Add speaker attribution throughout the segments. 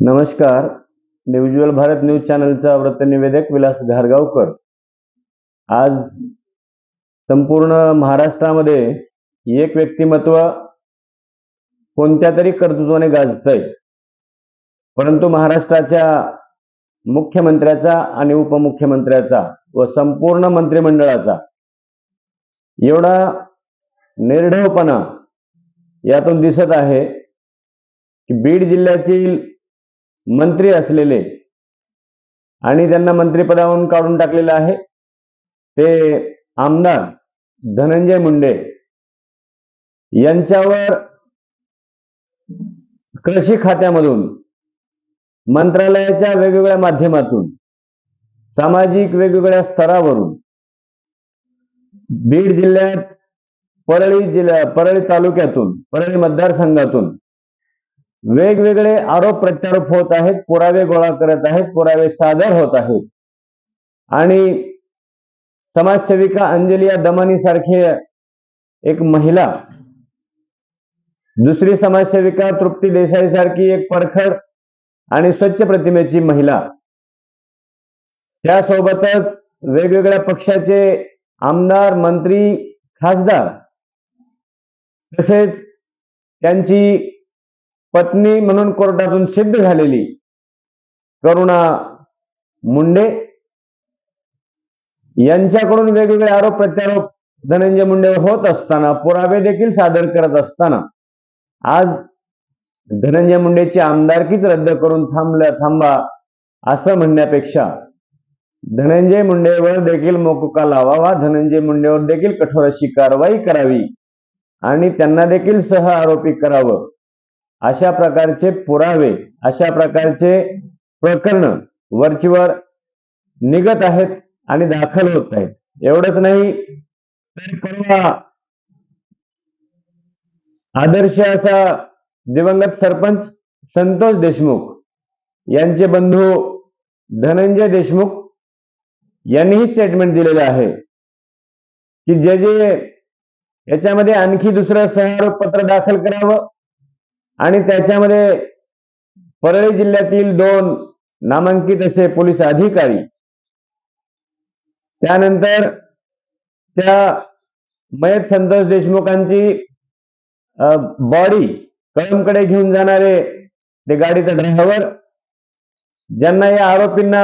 Speaker 1: नमस्कार. न्यूज्युअल भारत न्यूज चॅनलचा वृत्तनिवेदक विलास घारगावकर. आज संपूर्ण महाराष्ट्रामध्ये एक व्यक्तिमत्व कोणत्या तरी कर्तृत्वाने गाजतंय. परंतु महाराष्ट्राच्या मुख्यमंत्र्याचा आणि उपमुख्यमंत्र्याचा व संपूर्ण मंत्रिमंडळाचा एवढा निर्ढवपणा यातून दिसत आहे. की बीड जिल्ह्यातील मंत्री असलेले आणि त्यांना मंत्रिपदावरून काढून टाकलेलं आहे ते आमदार धनंजय मुंडे यांच्यावर कृषी खात्यामधून मंत्रालयाच्या वेगवेगळ्या माध्यमातून सामाजिक वेगवेगळ्या स्तरावरून बीड जिल्ह्यात परळी जिल्हा परळी तालुक्यातून परळी मतदारसंघातून वेगवेगळे आरोप प्रत्यारोप होत आहेत पुरावे गोळा करत आहेत पुरावे सादर होत आहेत. आणि समाजसेविका अंजलिया दमानी सारखी एक महिला दुसरी समाजसेविका तृप्ती देसाई सारखी एक परखड आणि स्वच्छ प्रतिमेची महिला. त्यासोबतच वेगवेगळ्या पक्षाचे आमदार मंत्री खासदार तसेच त्यांची पत्नी म्हणून कोर्टातून सिद्ध झालेली करुणा मुंडे. यांच्याकडून वेगवेगळे आरोप प्रत्यारोप धनंजय मुंडेवर होत असताना पुरावे देखील सादर करत असताना आज धनंजय मुंडेची आमदारकीच रद्द करून थांबलं थांबा असं म्हणण्यापेक्षा धनंजय मुंडेवर देखील मोकुका लावावा धनंजय मुंडेवर देखील कठोर अशी कारवाई करावी आणि त्यांना देखील सह आरोपी करावं. अशा प्रकारचे पुरावे अशा प्रकारचे प्रकरण वरचीवर निघत आहेत आणि दाखल होत आहेत. एवढंच नाही तर परवा आदर्श असा दिवंगत सरपंच संतोष देशमुख यांचे बंधू धनंजय देशमुख यांनीही स्टेटमेंट दिलेलं आहे की जे जे याच्यामध्ये आणखी दुसरं सहारोप पत्र दाखल करावं आणि त्याच्यामध्ये परळी जिल्ह्यातील दोन नामांकित असे पोलीस अधिकारी त्यानंतर त्या मयत संतोष देशमुखांची बॉडी कळमकडे घेऊन जाणारे ते गाडीचा ड्रायव्हर ज्यांना या आरोपींना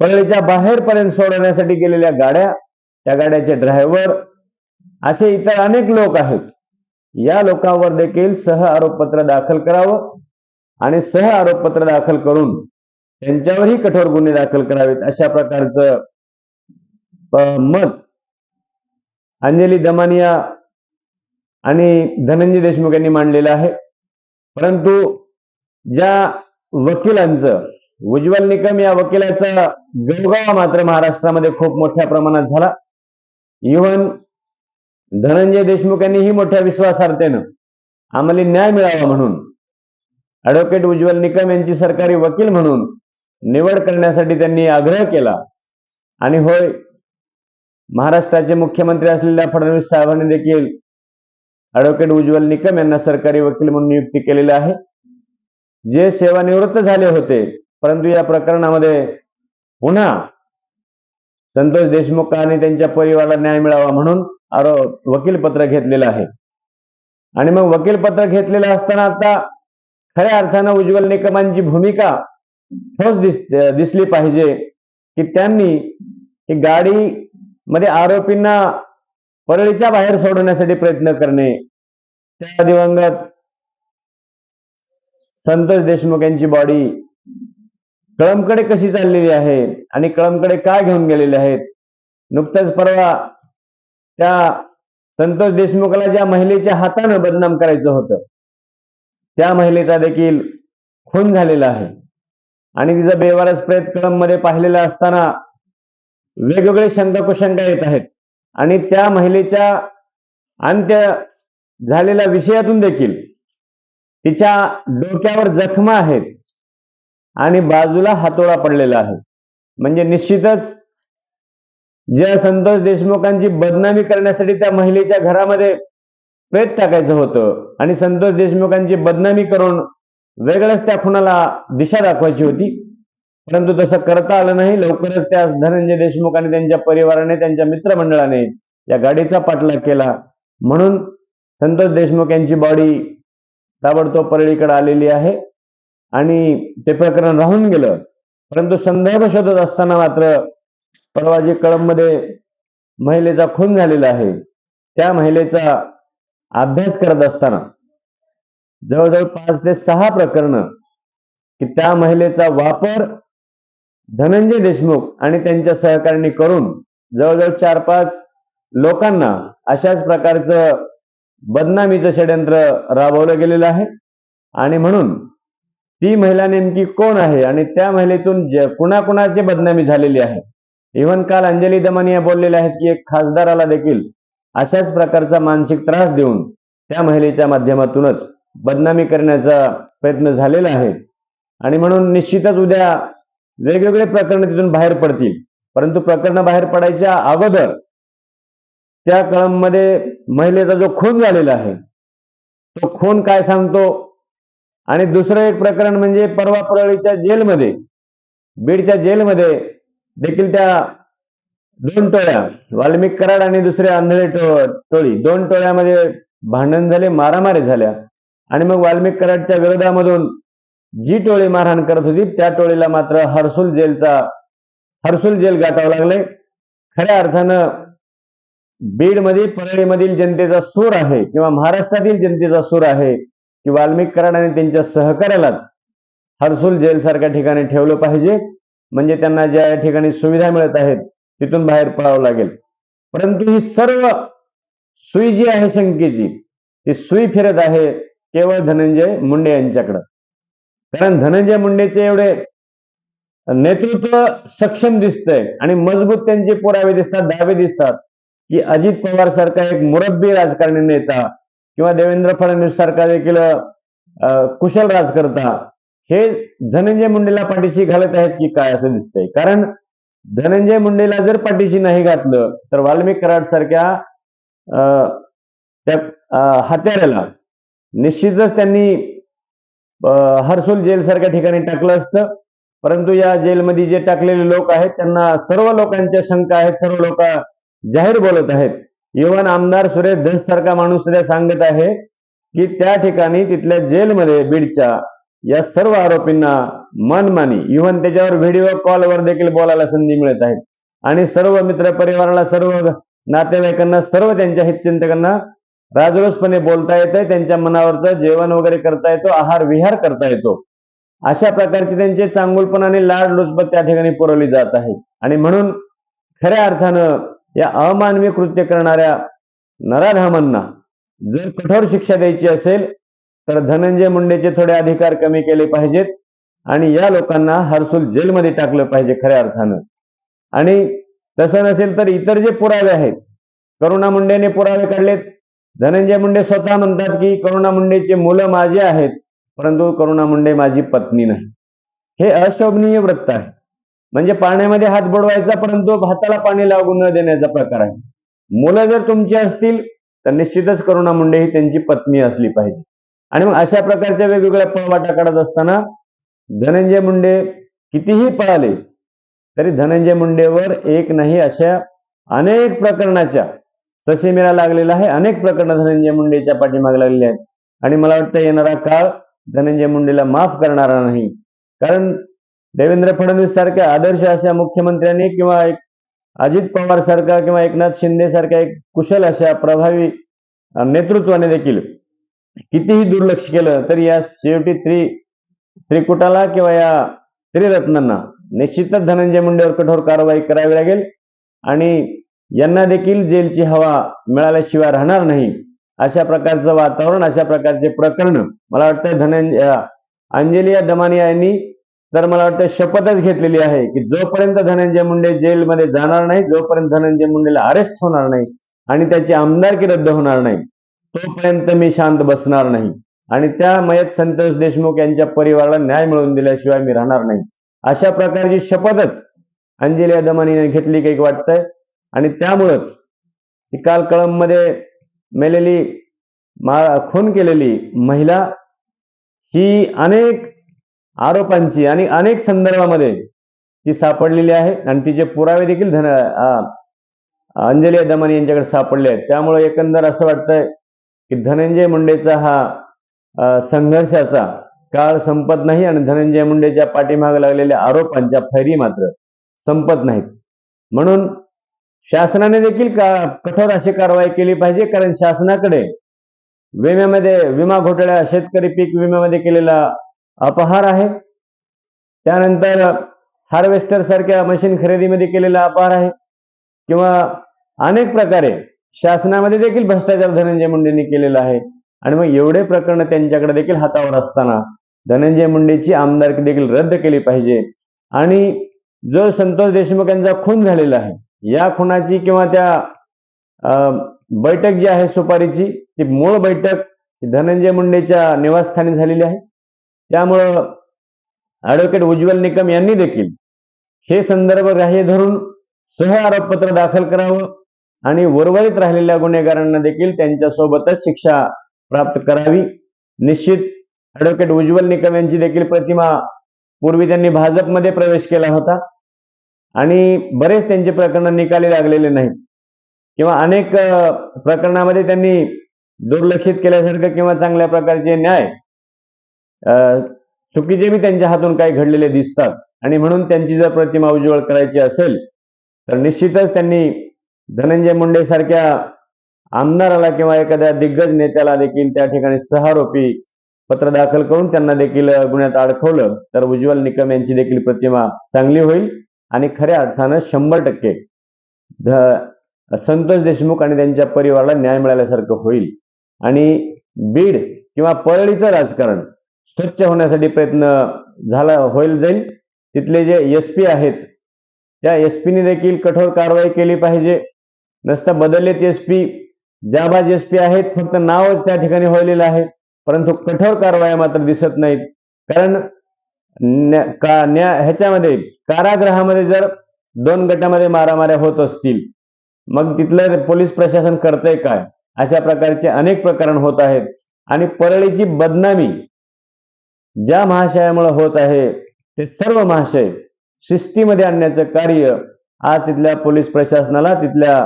Speaker 1: परळीच्या बाहेरपर्यंत सोडवण्यासाठी गेलेल्या गाड्या त्या गाड्याचे ड्रायव्हर असे इतर अनेक लोक आहेत. या लोकांवर देखील सह आरोपपत्र दाखल करावं आणि सह आरोपपत्र दाखल करून त्यांच्यावरही कठोर गुन्हे दाखल करावेत अशा प्रकारचं मत अंजली दमानिया आणि धनंजय देशमुख यांनी मांडलेलं आहे. परंतु ज्या वकिलांचं उज्ज्वल निकम या वकिलाचा गवगावा मात्र महाराष्ट्रामध्ये खूप मोठ्या प्रमाणात झाला. इव्हन धनंजय देशमुख यांनीही मोठ्या विश्वासार्हतेनं आम्हाला न्याय मिळावा म्हणून ऍडव्होकेट उज्ज्वल निकम यांची सरकारी वकील म्हणून निवड करण्यासाठी त्यांनी आग्रह केला. आणि होय महाराष्ट्राचे मुख्यमंत्री असलेल्या फडणवीस साहेबांनी देखील ऍडव्होकेट उज्ज्वल निकम यांना सरकारी वकील म्हणून नियुक्ती केलेली आहे. जे सेवानिवृत्त झाले होते परंतु या प्रकरणामध्ये पुन्हा संतोष देशमुख आणि त्यांच्या परिवाराला न्याय मिळावा म्हणून आरोप वकीलपत्र घेतलेलं आहे. आणि मग वकीलपत्र घेतलेलं असताना आता खऱ्या अर्थानं उज्ज्वल निकमांची भूमिका ठोस दिस दिसली पाहिजे की त्यांनी ही गाडी मध्ये आरोपींना परळीच्या बाहेर सोडवण्यासाठी प्रयत्न करणे. त्या दिवंगत संतोष देशमुख यांची बॉडी कळमकडे कशी चाललेली आहे आणि कळमकडे काय घेऊन गेलेले आहेत? नुकताच परवा त्या संतोष देशमुखला ज्या महिलेच्या हातानं बदनाम करायचं होतं त्या महिलेचा देखील खून झालेला आहे. आणि तिचा बेवारस प्रेत कळममध्ये पाहिलेला असताना वेगवेगळे शंका कुशंका येत आहेत. आणि त्या महिलेच्या अंत्य झालेल्या विषयातून देखील तिच्या डोक्यावर जखमा आहेत. आणि बाजूला हातोडा पडलेला आहे. म्हणजे निश्चितच ज्या संतोष देशमुखांची बदनामी करण्यासाठी त्या महिलेच्या घरामध्ये प्रेत टाकायचं होतं आणि संतोष देशमुखांची बदनामी करून वेगळंच त्या खुनाला दिशा दाखवायची होती. परंतु तसं करता आलं नाही. लवकरच त्या धनंजय देशमुख आणि त्यांच्या परिवाराने त्यांच्या मित्रमंडळाने या गाडीचा पाठलाग केला. म्हणून संतोष देशमुख यांची बॉडी ताबडतोब परळीकडे आलेली आहे. आणि ते प्रकरण राहून गेलं. परंतु संदर्भ शोधत असताना मात्र परवा जे कळंबमध्ये महिलेचा खून झालेला आहे. त्या महिलेचा अभ्यास करत असताना जवळजवळ पाच ते सहा प्रकरणं की त्या महिलेचा वापर धनंजय देशमुख आणि त्यांच्या सहकार्यांनी करून जवळजवळ चार पाच लोकांना अशाच प्रकारचं बदनामीचं षडयंत्र राबवलं गेलेलं आहे. आणि म्हणून ती महिला नेमकी कोण आहे? आणि त्या महिलेतून कुणाकुणाची बदनामी झालेली आहे? इव्हन काल अंजली दमानिया बोललेले आहेत की एक खासदाराला देखील अशाच प्रकारचा मानसिक त्रास देऊन त्या महिलेच्या माध्यमातूनच बदनामी करण्याचा प्रयत्न झालेला आहे. आणि म्हणून निश्चितच उद्या वेगवेगळे प्रकरण तिथून बाहेर पडतील. परंतु प्रकरण बाहेर पडायच्या अगोदर त्या कळममध्ये महिलेचा जो खून झालेला आहे तो खून काय सांगतो? आणि दुसरं एक प्रकरण म्हणजे परवा परळीच्या जेलमध्ये बीडच्या जेलमध्ये देखील त्या दोन टोळ्या वाल्मिक कराड आणि दुसऱ्या आंधळे टो- टोळी दोन टोळ्यामध्ये भांडण झाले मारामारी झाल्या. आणि मग वाल्मिक कराडच्या विरोधामधून जी टोळी मारहाण करत होती त्या टोळीला मात्र हर्सुल जेलचा हर्सुल जेल गाठावं लागले. खऱ्या अर्थानं बीडमधील परळीमधील जनतेचा सूर आहे किंवा महाराष्ट्रातील जनतेचा सूर आहे की वाल्मिक कराड आणि त्यांच्या सहकार्यालाच हर्सुल जेल सारख्या ठिकाणी ठेवलं पाहिजे. म्हणजे त्यांना ज्या ठिकाणी सुविधा मिळत आहेत तिथून बाहेर पडावं लागेल. परंतु ही सर्व सुई जी आहे शंकेची ती सुई फिरत आहे केवळ धनंजय मुंडे यांच्याकडं. कारण धनंजय मुंडेचे एवढे नेतृत्व सक्षम दिसतंय आणि मजबूत त्यांचे पुरावे दिसतात दावे दिसतात की अजित पवार सारखा एक मुरब्बी राजकारणी नेता किंवा देवेंद्र फडणवीस सारखा देखील अं, कुशल राजकर्ता हे धनंजय मुंडेला पाठीशी घालत आहेत की काय असं दिसतंय? कारण धनंजय मुंडेला जर पाठीशी नाही घातलं तर वाल्मिक कराड सारख्या अं, त्या हत्याऱ्याला निश्चितच त्यांनी अं, हर्सुल जेल सारख्या ठिकाणी टाकलं असतं. परंतु या जेलमध्ये जे टाकलेले लोक आहेत त्यांना सर्व लोकांच्या शंका आहेत सर्व लोक जाहीर बोलत आहेत. इव्हन आमदार सुरेश धनसारखा माणूस सुद्धा सांगत आहे की त्या ठिकाणी तिथल्या जेलमध्ये बीडच्या या सर्व आरोपींना मनमानी इव्हन त्याच्यावर व्हिडिओ कॉलवर देखील बोलायला संधी मिळत आहे. आणि सर्व मित्र परिवाराला सर्व नातेवाईकांना सर्व त्यांच्या हितचिंतकांना राजरोसपणे बोलता येतंय त्यांच्या मनावरचं जेवण वगैरे करता येतो आहार विहार करता येतो. अशा प्रकारचे त्यांचे चांगुलपणाने लाड लुचपत त्या ठिकाणी पुरवली जात आहे. आणि म्हणून खऱ्या अर्थानं या अमानवी कृत्य करणाऱ्या नराधामांना जर कठोर शिक्षा द्यायची असेल तर धनंजय मुंडेचे थोडे अधिकार कमी केले पाहिजेत आणि या लोकांना हरसूल जेलमध्ये टाकलं पाहिजे खऱ्या अर्थानं. आणि तसं नसेल तर इतर जे पुरावे आहेत करुणा मुंडेने पुरावे काढलेत. धनंजय मुंडे स्वतः म्हणतात की करुणा मुंडेचे मुलं माझे आहेत परंतु करुणा मुंडे माझी पत्नी नाही. हे अशोभनीय वृत्त आहे. म्हणजे पाण्यामध्ये हात बुडवायचा परंतु हाताला पाणी लागू न देण्याचा प्रकार आहे. मुलं जर तुमची असतील तर निश्चितच करुणा मुंडे ही त्यांची पत्नी असली पाहिजे. आणि मग अशा प्रकारच्या वेगवेगळ्या पळवाटा काढत असताना धनंजय मुंडे कितीही पळाले तरी धनंजय मुंडेवर एक नाही अशा अनेक प्रकरणाच्या ससेमिरा लागलेला आहे अनेक प्रकरण धनंजय मुंडेच्या पाठीमागे लागलेली आहेत. आणि मला वाटतं येणारा काळ धनंजय मुंडेला माफ करणारा नाही. कारण देवेंद्र फडणवीस सारख्या आदर्श अशा मुख्यमंत्र्यांनी किंवा एक अजित पवार सारखा किंवा एकनाथ शिंदे सारख्या एक कुशल अशा प्रभावी नेतृत्वाने देखील कितीही दुर्लक्ष केलं तरी या शेवटी त्रि त्रिकुटाला किंवा या त्रिरत्नांना निश्चितच धनंजय मुंडेवर कठोर कारवाई करावी लागेल. आणि यांना देखील जेलची हवा मिळाल्याशिवाय राहणार नाही अशा प्रकारचं वातावरण अशा प्रकारचे प्रकरण मला वाटतं धनंजय अंजलिया दमानिया यांनी तर मला वाटतं शपथच घेतलेली आहे की जोपर्यंत धनंजय मुंडे जेलमध्ये जाणार नाही जोपर्यंत धनंजय मुंडेला अरेस्ट होणार नाही आणि त्याची आमदारकी रद्द होणार नाही तोपर्यंत मी शांत बसणार नाही. आणि त्या मयत संतोष देशमुख यांच्या परिवाराला न्याय मिळवून दिल्याशिवाय मी राहणार नाही. अशा प्रकारची शपथच अंजली दमानीने घेतली काही वाटतंय. आणि त्यामुळंच काल कळंबमध्ये मेलेली मा खून केलेली महिला ही अनेक आरोपांची आणि अनेक संदर्भामध्ये ती सापडलेली आहे. आणि तिचे पुरावे देखील धन अंजली दमन यांच्याकडे सापडले आहेत. त्यामुळे एकंदर असं वाटतंय की धनंजय मुंडेचा हा संघर्षाचा काळ संपत नाही आणि धनंजय मुंडेच्या पाठीमागे लागलेल्या आरोपांच्या फैरी मात्र संपत नाहीत. म्हणून शासनाने देखील का कठोर अशी कारवाई केली पाहिजे कारण शासनाकडे विम्यामध्ये विमा घोटाळ्या शेतकरी पीक विम्यामध्ये केलेला अपहार आहे. त्यानंतर हार्वेस्टर सारख्या मशीन खरेदीमध्ये केलेला अपहार आहे. किंवा अनेक प्रकारे शासनामध्ये देखील भ्रष्टाचार धनंजय मुंडेंनी केलेला आहे. आणि मग एवढे प्रकरण त्यांच्याकडे देखील हातावर असताना धनंजय मुंडेची आमदारकी देखील रद्द केली पाहिजे. आणि जो संतोष देशमुख यांचा खून झालेला आहे या खुनाची किंवा त्या अं, बैठक जी आहे सुपारीची ती मूळ बैठक धनंजय मुंडेच्या निवासस्थानी झालेली आहे. त्यामुळं ऍडव्होकेट उज्ज्वल निकम यांनी देखील हे संदर्भ ग्राह्य धरून सह आरोपपत्र दाखल करावं आणि उर्वरित राहिलेल्या गुन्हेगारांना देखील त्यांच्यासोबतच शिक्षा प्राप्त करावी. निश्चित ऍडव्होकेट उज्ज्वल निकम यांची देखील प्रतिमा पूर्वी त्यांनी भाजपमध्ये प्रवेश केला होता आणि बरेच त्यांचे प्रकरण निकाली लागलेले नाहीत. किंवा अनेक प्रकरणामध्ये त्यांनी दुर्लक्षित केल्यासारखं किंवा चांगल्या प्रकारचे न्याय चुकीचे बी त्यांच्या हातून काही घडलेले दिसतात. आणि म्हणून त्यांची जर प्रतिमा उज्ज्वल करायची असेल तर निश्चितच त्यांनी धनंजय मुंडे सारख्या आमदाराला किंवा एखाद्या दिग्गज नेत्याला देखील त्या ठिकाणी सहारोपी पत्र दाखल करून त्यांना देखील गुन्ह्यात अडकवलं तर उज्ज्वल निकम यांची देखील प्रतिमा चांगली होईल. आणि खऱ्या अर्थानं शंभर टक्के संतोष देशमुख आणि त्यांच्या परिवाराला न्याय मिळाल्यासारखं होईल. आणि बीड किंवा परळीचं राजकारण स्वच्छ होण्यासाठी प्रयत्न झाला होईल जाईल. तिथले जे एस पी आहेत त्या एस पीने देखील कठोर कारवाई केली पाहिजे. नसता बदललेत एस पी जाबाज एस पी आहेत फक्त नावच त्या ठिकाणी व्हायलेलं आहे. परंतु कठोर कारवाया मात्र दिसत नाहीत. कारण न्या- का न्या ह्याच्यामध्ये कारागृहामध्ये जर दोन गटामध्ये मारामाऱ्या होत असतील मग तिथलं पोलीस प्रशासन करतंय काय? अशा प्रकारचे अनेक प्रकरण होत आहेत. आणि परळीची बदनामी ज्या महाशयामुळे होत आहे ते सर्व महाशय शिस्तीमध्ये आणण्याचं कार्य आज तिथल्या पोलीस प्रशासनाला तिथल्या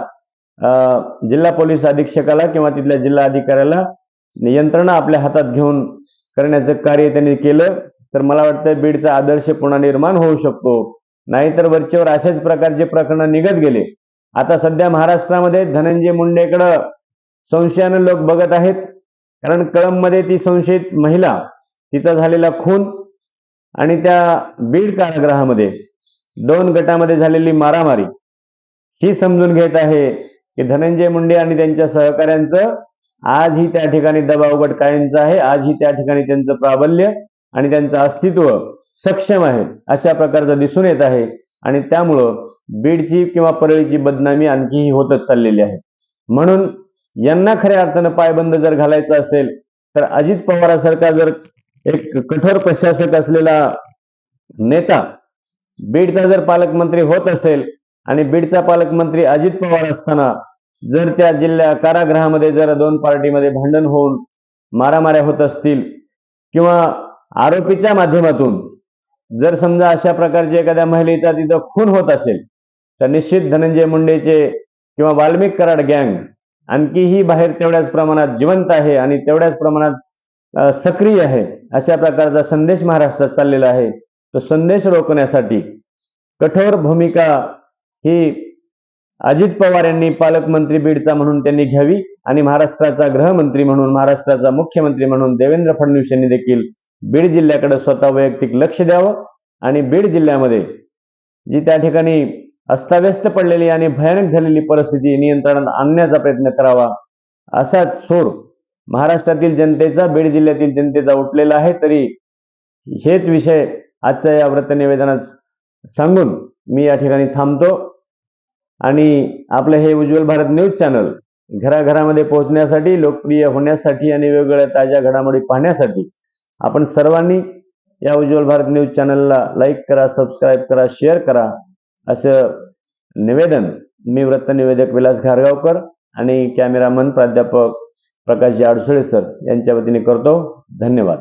Speaker 1: अं, जिल्हा पोलीस अधीक्षकाला किंवा तिथल्या जिल्हा अधिकाऱ्याला यंत्रणा आपल्या हातात घेऊन करण्याचं कार्य त्यांनी केलं तर मला वाटतं बीडचा आदर्श पुन्हा निर्माण होऊ शकतो. नाहीतर वरचेवर अशाच प्रकारचे प्रकरण निघत गेले. आता सध्या महाराष्ट्रामध्ये धनंजय मुंडेकडं संशयानं लोक बघत आहेत कारण कळंबमध्ये ती संशयित महिला तिचा झालेला खून आणि त्या बीड कारागृहामध्ये दोन गटामध्ये झालेली मारामारी ही समजून घेत आहे की धनंजय मुंडे आणि त्यांच्या सहकाऱ्यांचं आजही त्या ठिकाणी दबावगट कायमचं आहे आजही त्या ठिकाणी त्यांचं प्राबल्य आणि त्यांचं अस्तित्व सक्षम आहे अशा प्रकारचं दिसून येत आहे. आणि त्यामुळं बीडची किंवा परळीची बदनामी आणखीही होतच चाललेली आहे. म्हणून यांना खऱ्या अर्थानं पायबंद जर घालायचा असेल तर अजित पवारासारखा जर एक कठोर प्रशासक असलेला नेता बीडचा जर पालकमंत्री होत असेल आणि बीडचा पालकमंत्री अजित पवार असताना जर त्या जिल्ह्या कारागृहामध्ये जर दोन पार्टीमध्ये भांडण होऊन मारामाऱ्या होत असतील किंवा आरोपीच्या माध्यमातून जर समजा अशा प्रकारचे एखाद्या महिलेचा तिथं खून होत असेल तर निश्चित धनंजय मुंडेचे किंवा वाल्मिक कराड गँग आणखीही बाहेर तेवढ्याच प्रमाणात जिवंत आहे आणि तेवढ्याच प्रमाणात सक्रिय आहे अशा प्रकारचा संदेश महाराष्ट्रात चाललेला आहे. तो संदेश रोखण्यासाठी कठोर भूमिका ही अजित पवार यांनी पालकमंत्री बीडचा म्हणून त्यांनी घ्यावी आणि महाराष्ट्राचा गृहमंत्री म्हणून महाराष्ट्राचा मुख्यमंत्री म्हणून देवेंद्र फडणवीस यांनी देखील बीड जिल्ह्याकडे स्वतः वैयक्तिक लक्ष द्यावं आणि बीड जिल्ह्यामध्ये जी त्या ठिकाणी अस्ताव्यस्त पडलेली आणि भयानक झालेली परिस्थिती नियंत्रणात आणण्याचा प्रयत्न करावा असाच सूर महाराष्ट्रातील जनतेचा बीड जिल्ह्यातील जनतेचा उठलेला आहे. तरी हेच विषय आजच्या या व्रत निवेदनात सांगून मी या ठिकाणी थांबतो. आणि आपलं हे उज्ज्वल भारत न्यूज चॅनल घराघरामध्ये पोहोचण्यासाठी लोकप्रिय होण्यासाठी आणि वेगवेगळ्या ताज्या घडामोडी पाहण्यासाठी आपण सर्वांनी या उज्ज्वल भारत न्यूज चॅनलला लाईक करा सबस्क्राईब करा शेअर करा असं निवेदन मी वृत्त निवेदक विलास घारगावकर आणि कॅमेरामन प्राध्यापक प्रकाश अडसुळे सर यांच्या वतीने करतो. धन्यवाद.